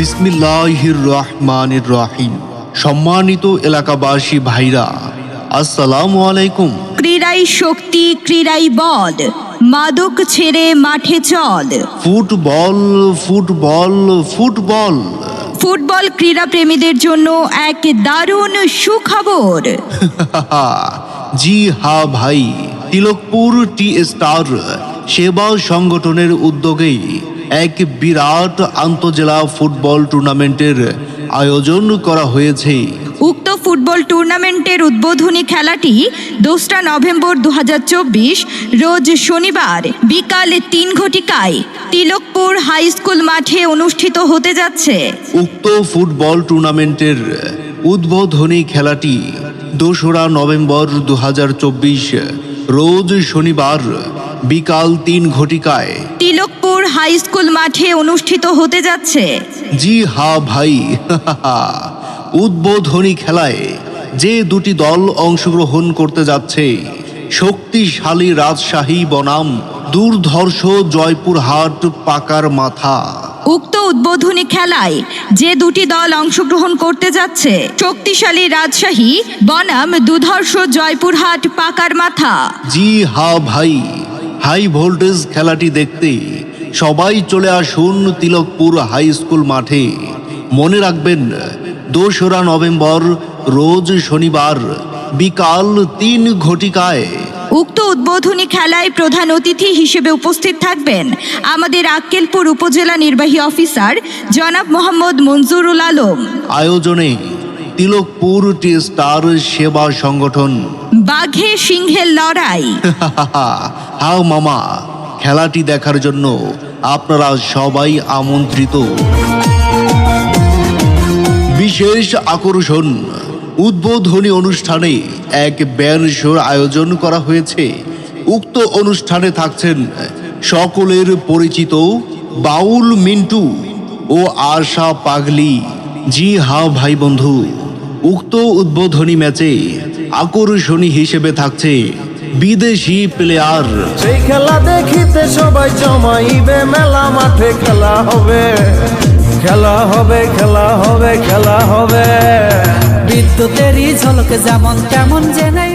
বিসমিল্লাহির রহমানির রহিম সম্মানিত এলাকাবাসী ভাইরা আসসালামু আলাইকুম। ক্রীড়াই শক্তি ক্রীড়াই বল। মাদক ছেড়ে মাঠে চল। Football football football. ফুটবল ক্রীড়া প্রেমীদের জন্য এক দারুণ সুখবর। জি হ্যাঁ ভাই তিলকপুর টি স্টার সেবা সংগঠনের উদ্যোগে এক বিরাট আন্তজেলা ফুটবল টুর্নামেন্টের আয়োজন করা হয়েছে। উক্ত ফুটবল টুর্নামেন্টের উদ্বোধনী খেলাটি দোসরা নভেম্বর দু হাজার চব্বিশ রোজ শনিবার বিকাল তিন ঘটিকায় তিলকপুর হাই স্কুল মাঠে অনুষ্ঠিত হতে যাচ্ছে। উক্ত ফুটবল টুর্নামেন্টের উদ্বোধনী খেলাটি দোসরা নভেম্বর দু হাজার চব্বিশ রোজ শনিবার বিকাল তিন ঘটিকায়। তিলকপুর হাই স্কুল মাঠে অনুষ্ঠিত হতে যাচ্ছে। জি হা ভাই উদ্বোধনী খেলায় যে দুটি দল অংশগ্রহণ করতে যাচ্ছে শক্তিশালী রাজশাহী বনাম দুর্ধর্ষ জয়পুরহাট পাকার মাথা। উক্ত উদ্বোধনী খেলায় যে দুটি দল অংশগ্রহণ করতে যাচ্ছে শক্তিশালী রাজশাহী বনাম দুধর্ষ জয়পুরহাট পাকার মাথা। জি হা ভাই। হাই ভোল্টেজ খেলাটি দেখতে সবাই চলে আসুন তিলকপুর হাই স্কুল মাঠে। মনে রাখবেন দোসরা নভেম্বর রোজ শনিবার বিকাল তিন ঘটিকায়। উক্ত উদ্বোধনী খেলায় প্রধান অতিথি হিসেবে উপস্থিত থাকবেন আমাদের আক্কেলপুর উপজেলা নির্বাহী অফিসার জনাব মোহাম্মদ মঞ্জুরুল আলম। আয়োজনে তিলকপুর টি স্টার সেবা সংগঠন। বাঘে সিংহের লড়াই। হাও মামা খেলাটি দেখার জন্য আপনারা সবাই আমন্ত্রিত। বিশেষ আকর্ষণ উদ্বোধনী অনুষ্ঠানে এক ব্যান শোর আয়োজন করা হয়েছে। উক্ত অনুষ্ঠানে থাকছেন সকলের পরিচিত বাউল মিন্টু ও আশা পাগলি। জি হা ভাই বন্ধু উক্ত উদ্বোধনী ম্যাচে আকর্ষণী হিসেবে থাকছে বিদেশি প্লেয়ার। সেই খেলা দেখিতে সবাই জমাইবে মেলা মাঠে খেলা হবে। খেলা হবে খেলা হবে খেলা হবে। বিদ্যুতেরই ঝলকে যেমন তেমন জেনে